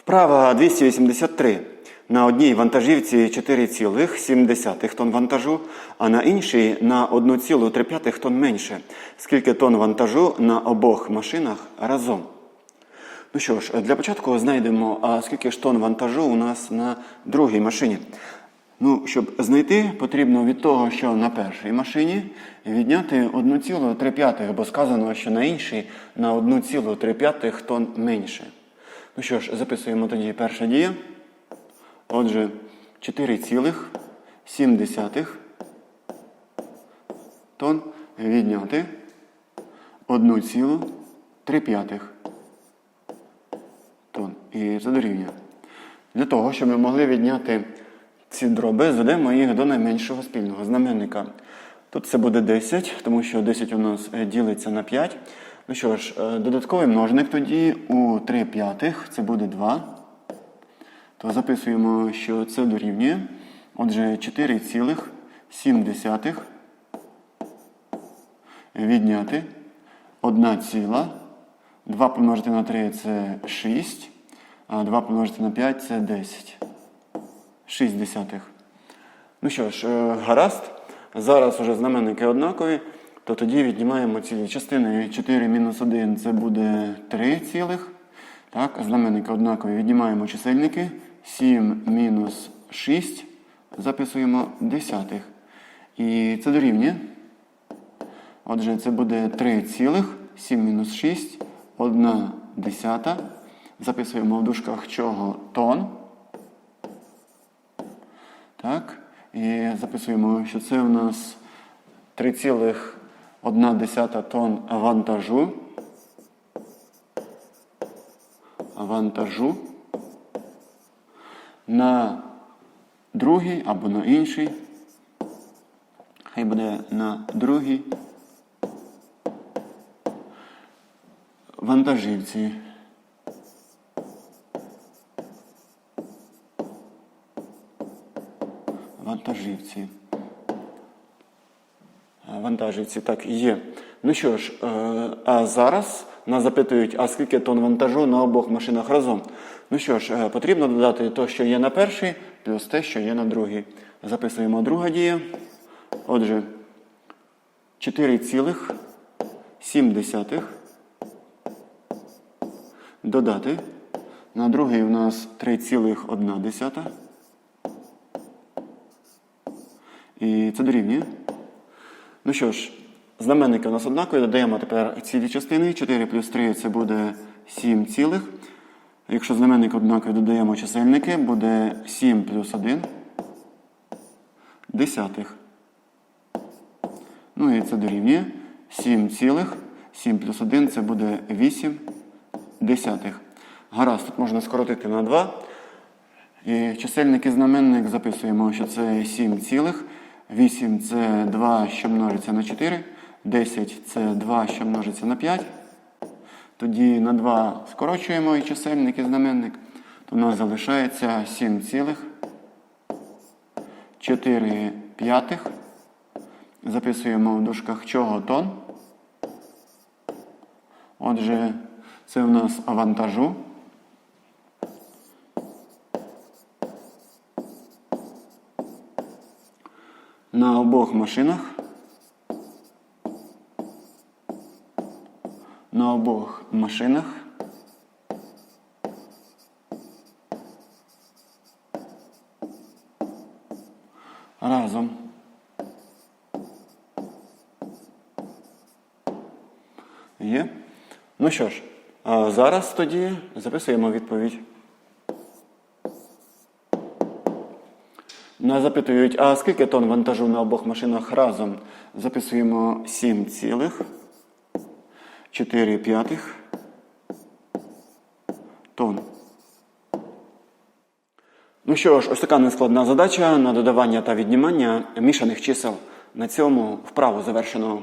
Вправа 283. На одній вантажівці 4,7 тонн вантажу, а на іншій на 1,3 тонн менше. Скільки тонн вантажу на обох машинах разом? Ну що ж, для початку знайдемо, а скільки ж тонн вантажу у нас на другій машині. Ну, щоб знайти, потрібно від того, що на першій машині відняти 1,3, бо сказано, що на іншій на 1,3 тонн менше. Ну що ж, записуємо тоді перша дія. Отже, 4,7 тонн відняти 1,3 тонн. І це дорівнює. Для того, щоб ми могли відняти ці дроби, зведемо їх до найменшого спільного знаменника. Тут це буде 10, тому що 10 у нас е, ділиться на 5. Ну що ж, е, додатковий множник тоді у 3 п'ятих, це буде 2. То записуємо, що це дорівнює. Отже, 4,7 відняти 1 ціла. 2 помножити на 3 це 6, а 2 помножити на 5 це 10. 6 десятих. Ну що ж, е, гаразд. Зараз вже знаменники однакові, то тоді віднімаємо цілі частини. 4 мінус 1 це буде 3 цілих. Так, знаменники однакові. Віднімаємо чисельники. 7 мінус 6. Записуємо десятих. І це дорівнює. Отже, це буде 3 цілих, 7 мінус 6, 1 десята. Записуємо в дужках чого тон. Так. І записуємо, що це у нас 3,1 тонн вантажу. Вантажу на другий або на інший. Хай буде на другій вантажівці. Вантажівці. Вантажівці, так і є. Ну що ж, е, а зараз нас запитують, а скільки тонн вантажу на обох машинах разом. Ну що ж, е, потрібно додати те, що є на першій, плюс те, що є на другій. Записуємо друга дія. Отже, 4,7 додати. На другий у нас 3,1. І це дорівнює. Ну що ж, знаменники у нас однакові. Додаємо тепер цілі частини. 4 плюс 3 це буде 7 цілих. Якщо знаменник однакові, додаємо чисельники, буде 7 плюс 1 десятих. Ну і це дорівнює 7 цілих. 7 плюс 1 це буде 8 десятих. Гаразд, тут можна скоротити на 2. І чисельник і знаменник записуємо, що це 7 цілих. 8 це 2, що множиться на 4. 10 це 2, що множиться на 5. Тоді на 2 скорочуємо і чисельник і знаменник. То у нас залишається 7 цілих. 4 п'ятих. Записуємо в дужках чого тон. Отже, це у нас авантажу. На обох машинах. На обох машинах. Разом. Є. Ну що ж, зараз тоді записуємо відповідь. Нас запитують, а скільки тонн вантажу на обох машинах разом? Записуємо 7 цілих 4 п'ятих тонн. Ну що ж, ось така нескладна задача на додавання та віднімання мішаних чисел. На цьому вправу завершено.